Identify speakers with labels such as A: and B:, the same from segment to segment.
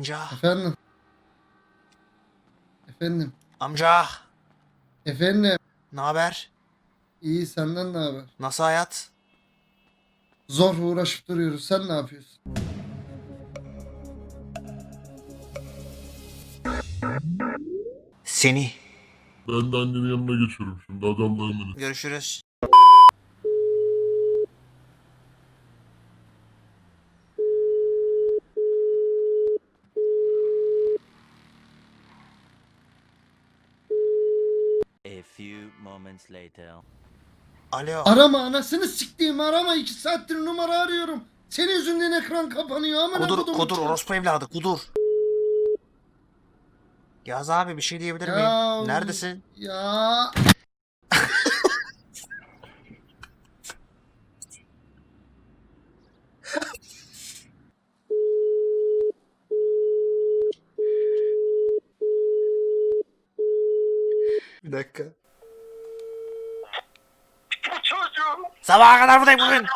A: Amca.
B: Efendim. Efendim.
A: Amca.
B: Efendim.
A: Ne haber?
B: İyi senden ne haber?
A: Nasıl hayat?
B: Zor uğraşıp duruyoruz. Sen ne yapıyorsun?
A: Seni.
C: Ben de annenin yanına geçiyorum şimdi. Emanet.
A: Görüşürüz.
D: Moments later.
A: Alo.
B: Arama anasını siktiğim arama. iki saattir numara arıyorum. Senin yüzünden ekran kapanıyor. Amına
A: Kudur kudur orospu evladı kudur. Yaz abi bir şey diyebilir
B: Ya-
A: miyim? Neredesin?
B: Ya.
A: Bir dakika.
E: Bu çocuğum.
A: Sabaha kadar buradayım bugün.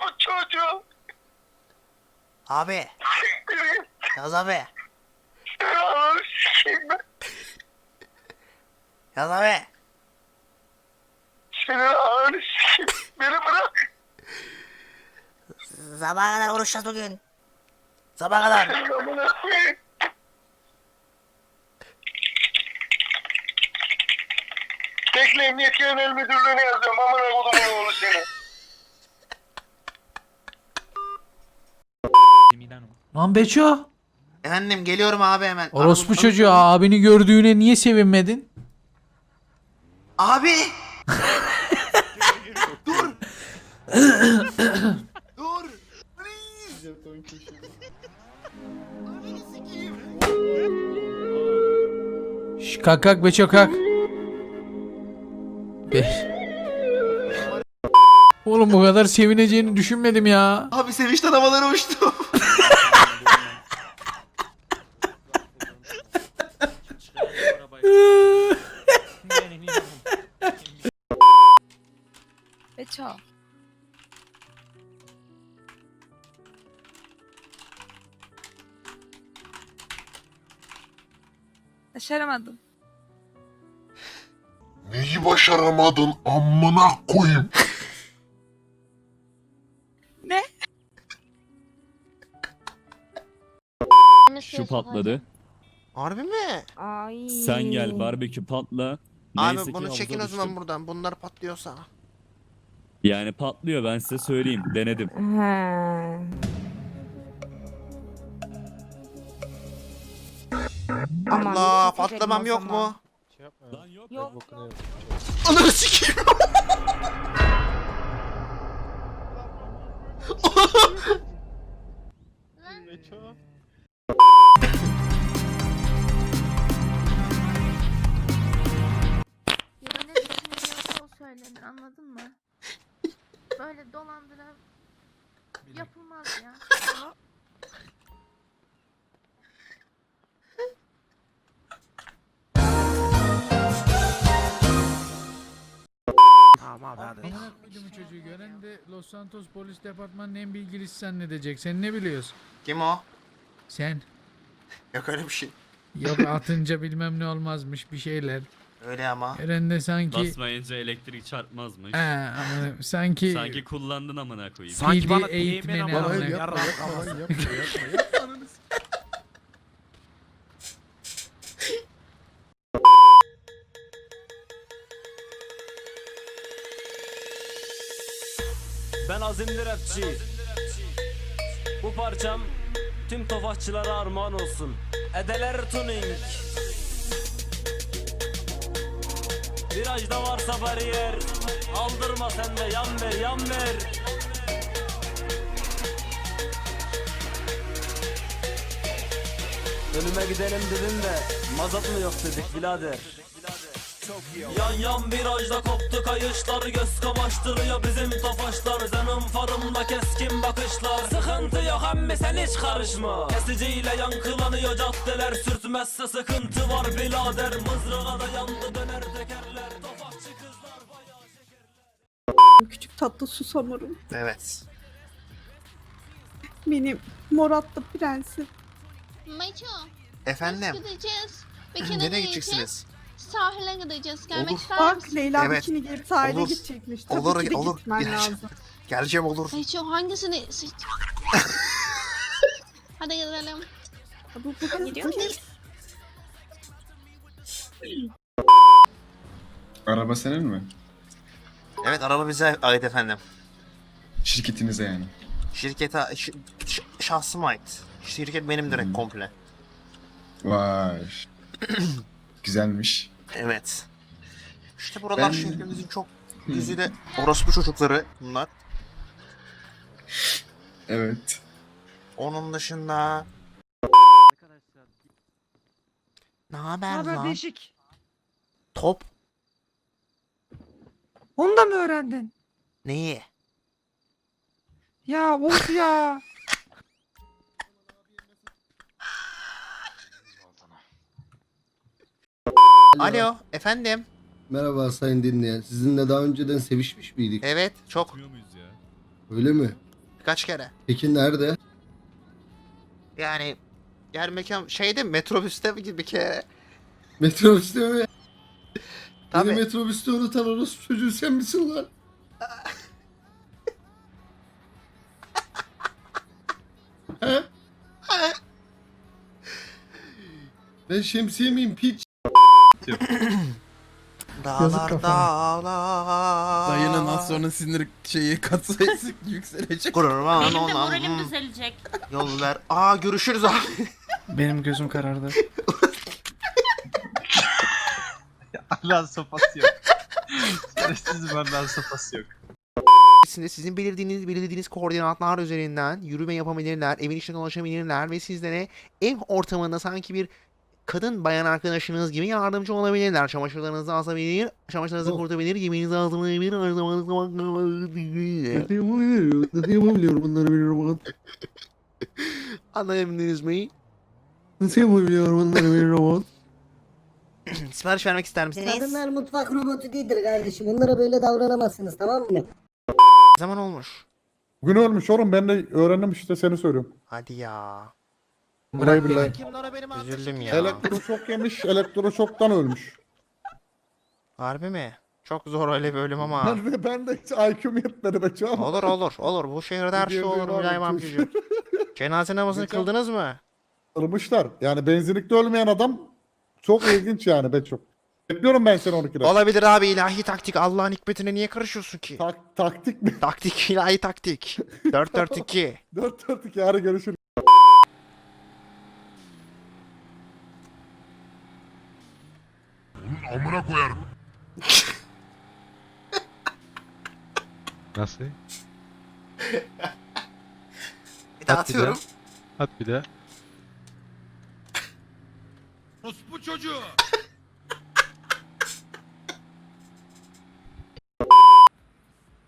E: Bu çocuğum.
A: Abi. Yaz abi.
E: Ananı sikeyim ben.
A: Yaz abi.
E: Senin ananı sikeyim. Beni bırak.
A: Sabaha kadar uğraşacağız bugün. Sabaha kadar.
E: Amına koyayım. Bekle Emniyet Genel Müdürlüğü'ne yazıyorum. Amına kodumun oğlu seni.
F: Lan Beço.
A: Efendim geliyorum abi hemen.
F: Orospu
A: Abi-
F: çocuğu abini gördüğüne niye sevinmedin?
A: Abi. Dur. Dur.
F: Şş, kalk kalk Beço kalk. Be- Oğlum bu kadar sevineceğini düşünmedim ya.
A: Abi sevinçten havalara uçtum.
G: Beço. Başaramadım.
C: Neyi başaramadın amına koyayım.
G: Ne?
H: Şu patladı.
A: Harbi mi?
G: Ay.
H: Sen gel barbekü patla.
A: Abi
H: Neyse
A: bunu çekin o zaman buradan. Bunlar patlıyorsa.
H: Yani patlıyor ben size söyleyeyim. Denedim.
A: Allah patlamam yok mu?
H: Lan yok.
G: Yok.
A: Ananı sikeyim.
I: Ya ne düşünüyorsa o söylenir anladın mı? Böyle dolandıran yapılmaz ya.
F: çocuğu gören de Los Santos Polis Departmanı'nın en bilgilisi zannedecek. Sen ne biliyorsun?
A: Kim o?
F: Sen.
A: Yok öyle bir şey.
F: Yok atınca bilmem ne olmazmış bir şeyler.
A: Öyle ama.
F: Eren de sanki...
H: Basmayınca elektrik çarpmazmış.
F: He, ama sanki...
H: Sanki kullandın amına koyayım.
F: Sanki bana eğitmeni amına-
B: Yapma yapma yapma yapma yapma.
J: Azimli rapçi Bu parçam tüm tofaşçılara armağan olsun. Edeler tuning. Virajda varsa bariyer Aldırma sen de yan ver yan ver. Ölüme gidelim dedim de mazot mu yok dedik birader Yan yan virajda koptu kayışlar Göz kamaştırıyor bizim tofaşlar Zenon farımda keskin bakışlar Sıkıntı yok emmi sen hiç karışma Kesiciyle yankılanıyor caddeler Sürtmezse sıkıntı var birader Mızrağa da yandı döner tekerler Tofaşçı kızlar bayağı şekerler
G: Küçük tatlı susamurum.
A: Evet.
G: Benim moratlı prensim.
I: Meço.
A: Efendim.
I: gideceğiz.
A: Nereye gideceksiniz?
I: Sahile gideceğiz. Gelmek
A: Olur.
I: ister
G: Bak
I: misin?
G: Leyla
A: Evet.
G: bikini giyip sahile
A: Olur.
G: gidecekmiş. Tabii
A: Olur,
G: ki de
A: olur.
G: gitmen
A: Geleceğim.
G: lazım.
A: Geleceğim olur.
I: Meço hangisini seç? Hadi gidelim.
G: Bu, bu kız
I: Gidiyor
K: Araba senin mi?
A: Evet araba bize ait efendim.
K: Şirketinize yani.
A: Şirkete ş- ş- şahsıma ait. Şirket benim direkt
K: Hmm.
A: komple.
K: Vay. Güzelmiş.
A: Evet. İşte buralar
K: Ben-
A: şehrimizin çok güzide orospu çocukları bunlar.
K: Evet.
A: Onun dışında... Ne haber lan?
G: değişik.
A: Top
G: Onu da mı öğrendin?
A: neyi?
G: Ya of ya.
A: Alo efendim.
B: Merhaba sayın dinleyen. Sizinle daha önceden sevişmiş miydik?
A: Evet çok
B: Öyle mi?
A: birkaç kere.
B: Peki nerede?
A: Yani yer mekan şeyde metrobüste gibi bir kere.
B: Metrobüste mi?
A: Tabii.
B: Beni metrobüste unutan orospu çocuğu sen misin lan? He? Ben şemsiye miyim piç?
A: Dağlar dağlar.
L: Dayının az sonra sinir şeyi katsayısı yükselecek.
A: Kurban ona
I: düzelecek.
A: yol ver. Aa görüşürüz abi.
L: Benim gözüm karardı.
J: Allah sopası yok. Şerefsiz benden sopası yok.
A: Sizin, sizin belirlediğiniz, belirlediğiniz koordinatlar üzerinden yürüme yapabilirler, evin içine dolaşabilirler ve sizlere ev ortamında sanki bir kadın bayan arkadaşınız gibi yardımcı olabilirler. Çamaşırlarınızı asabilir, çamaşırlarınızı
B: Oh.
A: kurutabilir, yemeğinizi hazırlayabilir, aynı zamanda
B: Nasıl yapabiliyorum bunları biliyorum.
A: Anlayabildiniz mi?
B: Nasıl yapabiliyorum bunları biliyorum.
A: Sipariş vermek ister misiniz?
M: Kadınlar mutfak robotu değildir kardeşim. Onlara böyle davranamazsınız tamam mı?
A: Ne zaman olmuş?
C: Bugün ölmüş oğlum ben de öğrendim işte seni söylüyorum.
A: Hadi ya.
C: Burayı bile.
A: Üzüldüm ya.
C: Elektroşok yemiş, elektroşoktan ölmüş.
A: Harbi mi? Çok zor öyle bir ölüm ama.
C: Ben de, ben de hiç IQ'm yetmedi be çağım.
A: olur olur olur. Bu şehirde her şey olur Mülayim amcacığım. Cenaze namazını
C: Geçen-
A: kıldınız mı?
C: Kırmışlar. Yani benzinlikte ölmeyen adam çok ilginç yani be çok. Bekliyorum ben seni 12'de.
A: Olabilir abi ilahi taktik. Allah'ın hikmetine niye karışıyorsun ki?
C: Tak, taktik mi?
A: Taktik ilahi taktik. 4-4-2.
C: 4 4 2 hadi görüşürüz. Amına koyarım.
L: Nasıl?
A: Bir daha atıyorum.
L: At bir de.
C: Bu çocuğu.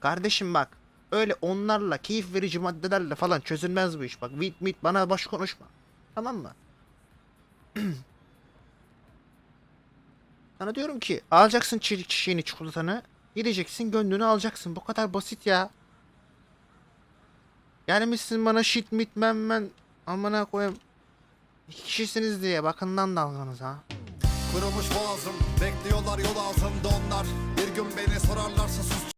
A: Kardeşim bak. Öyle onlarla keyif verici maddelerle falan çözülmez bu iş. Bak mit mit bana boş konuşma. Tamam mı? Sana diyorum ki alacaksın çiçeğini, çiçeğini çikolatanı. Gideceksin gönlünü alacaksın. Bu kadar basit ya. Gelmişsin bana shit mit men men. Amına koyayım. Kişisiniz diye bakından dalganız ha.
K: Kırılmış boğazım. Bekliyorlar yol ağzımda onlar. Bir gün beni sorarlarsa sus.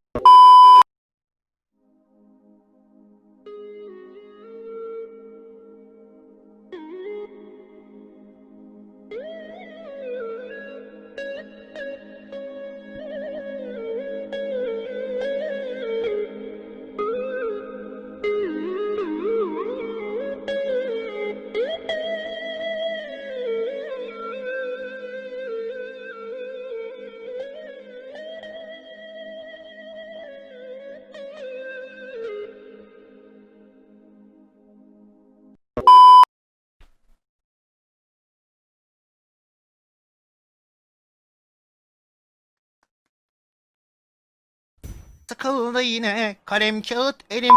A: Sıkıldı yine. Kalem kağıt elim.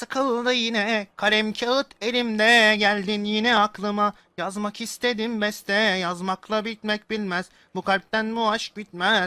A: Sıkıldı yine. Kalem kağıt elimde. Geldin yine aklıma. Yazmak istedim beste. Yazmakla bitmek bilmez. Bu kalpten bu aşk bitmez